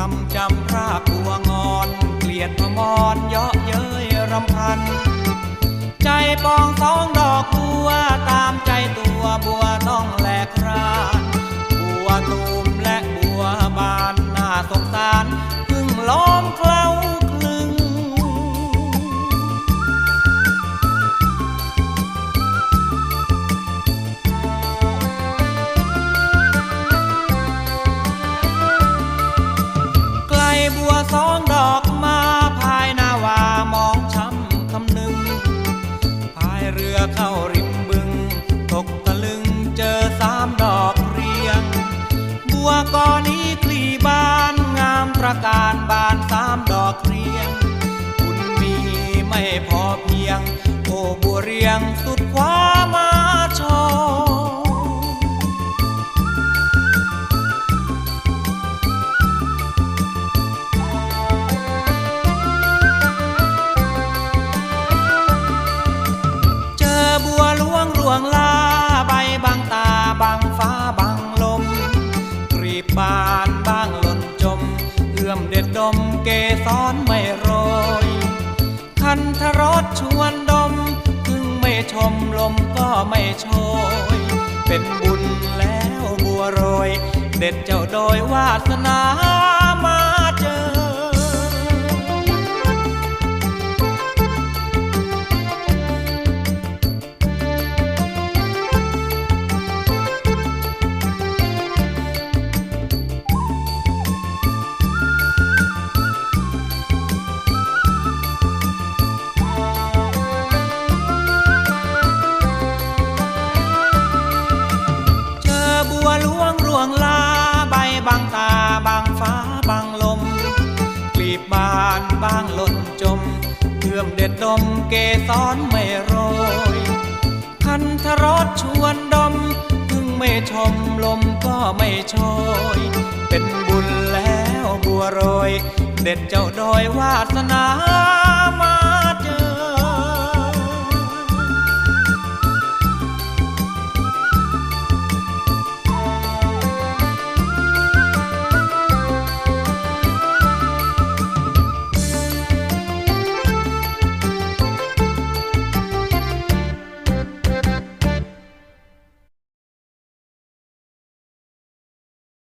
วอนกำจำพระกบัวงอน เกลียดพมรเยาะเย้ยรำพัน ใจปองสองดอกบัวตามใจตัวบัว สองดอกมาภายหน้าวามองช้ำคำนึงพายเรือเข้าริมบึง ตกตะลึงเจอสามดอกเรียง บัวกอนี้คลีบานงามตระการบานสามดอกเรียง คุณมีไม่พอเพียง โอ้บัวเรียงสุด ไม่โชย เป็นบุญแล้วบัวโรย เด็ดเจ้าโดยวาสนา เพื่องเด็ดดมเกสรไม่โรย คันทรสชวนดมพึ่งไม่ชมลมก็ไม่ชยเป็นบุญแล้วบัวโรย เด็ดเจ้าดอยวาสนา